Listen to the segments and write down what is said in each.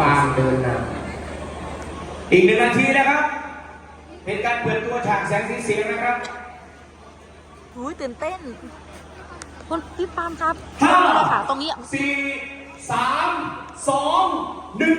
ปาล์มเดินนำอีกหนึ่งนาทีนะครับ เป็นการเปิดตัวฉากแสงสีเสียงนะครับอุ้ยตื่นเต้นคุณพี่ปาล์มครับห้าตรงนี้เลยค่ะตรงนี้สี่สามสองหนึ่ง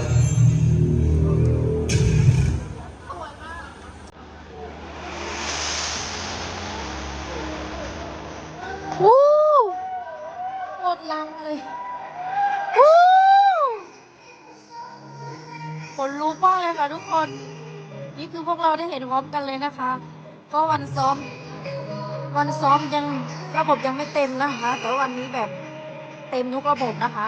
ค่ะทุกคน นี่คือพวกเราได้เห็นพร้อมกันเลยนะคะเพราะวันซ้อม วันซ้อมยังระบบยังไม่เต็มนะคะ แต่วันนี้แบบเต็มทุกระบบนะคะ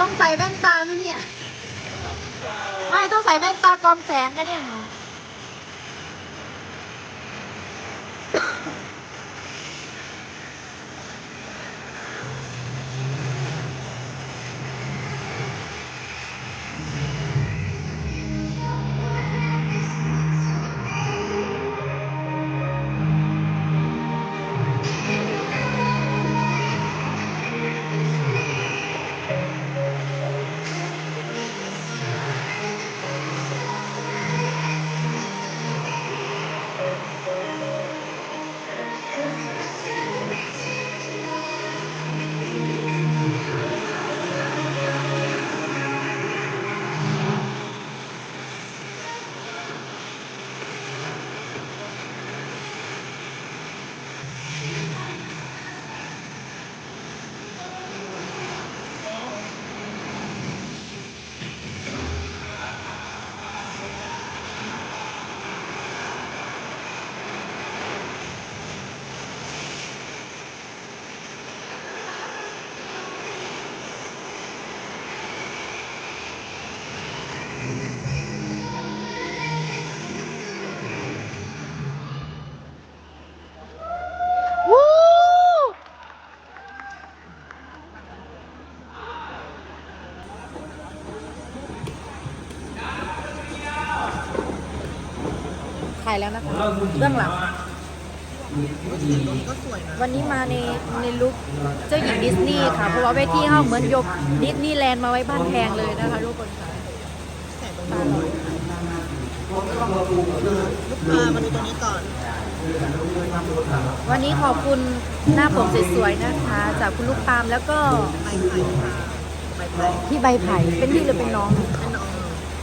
ต้องใส่แว่นตาไหมเนี่ย ไม่ต้องใส่แว่นตากรองแสงกันเนี่ยหนู แล้วนะคะเบื้องหลัง วันนี้มาในในลุคเจ้าหญิงดิสนีย์ค่ะ เพราะว่าเวทีห้องเหมือนยกดิสนีย์แลนด์มาไว้บ้านแพงเลยนะคะทุกคนค่ะตาลอยมามาดูตรงนี้ก่อน วันนี้ขอบคุณหน้าผมสวยๆนะคะ จากคุณลูกปามแล้วก็ใบไผ่ค่ะใบไผ่พี่ใบไผ่เป็นพี่หรือเป็นน้อง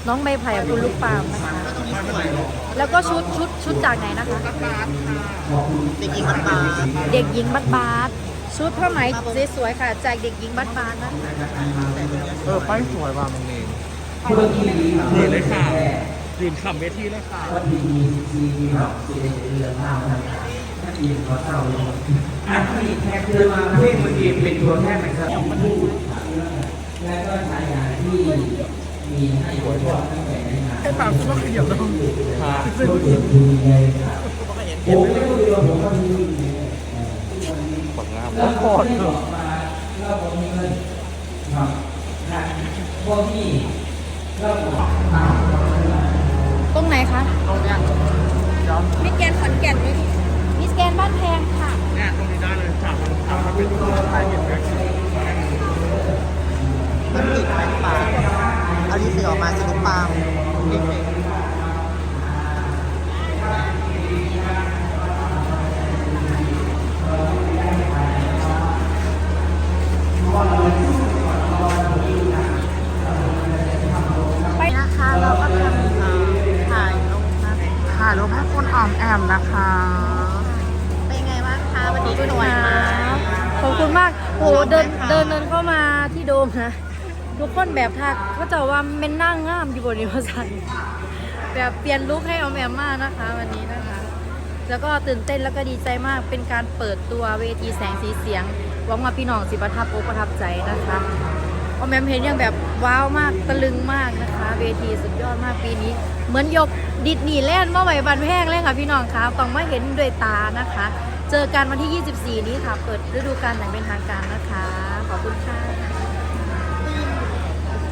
น้องใบไผ่กับคุณลูกปามนะคะ แล้วก็ชุดชุดชุดจากไหนนะคะ เด็กหญิงบัตบาเด็กหญิงบัดบาสชุดผ้าไหมสวยๆค่ะจากเด็กหญิงบัดบาสนะคะเออป้ายสวยว่ะมึงเองดีเลยค่ะยืนขำเวทีเลยค่ะวันดีทีทีแบบสีเหลืองเทานะครับถ้าดีขอเศร้าลงอันที่แท็กเจอมาเพลงเมื่อกี้เป็นตัวแทนนะครับผู้และก็ฉายาที่ ให้บทบาทตั้งแต่ในงานไอ้ปากก็ขยับแล้วค่ะก็เกิดดูในครับผมไม่รู้เรื่องผมก็มีปังงามแล้วพอที่บอกมาแล้วผมมีเงินครับพวกที่แล้วผมตรงไหนคะตรงนี้มิสแกนขอนแก่นเลยมิสแกนบ้านแพงค่ะเนี่ยตรงนี้ได้เลยถามถามมาเป็นตัวไทยเห็นไหมมันติดแบงค์ป เอาที่สื่อออกมาสิลูกปาล์มเด็กไปนะคะเราก็ทำถ่ายลงนะถ่ายรูปให้คุณออมแอมนะคะ เป็นไงบ้างคะวันนี้สวยมากขอบคุณมากโหเดินเดินเดินเข้ามาที่โดมนะ ทุกคนแบบทักเขาจะว่าเป็นนั่งงามอยู่บนนิวสันแบบเปลี่ยนลุคให้ออมแอมมากนะคะวันนี้นะคะ แล้วก็ตื่นเต้นแล้วก็ดีใจมากเป็นการเปิดตัวเวทีแสงสีเสียงหวังว่าพี่น้องสิประทับอกประทับใจนะคะออมแอมเห็นอย่างแบบว้าวมากตะลึงมากนะคะ เวทีสุดยอดมากปีนี้ เหมือนยกดิดนีแล่นด์มาไหวบันแพงเลยค่ะพี่น้องคะต้องมาเห็นด้วยตานะคะ เจอกันวันที่ 24 นี้ค่ะ เปิดฤดูกาลอย่างเป็นทางการนะคะ ขอบคุณค่ะ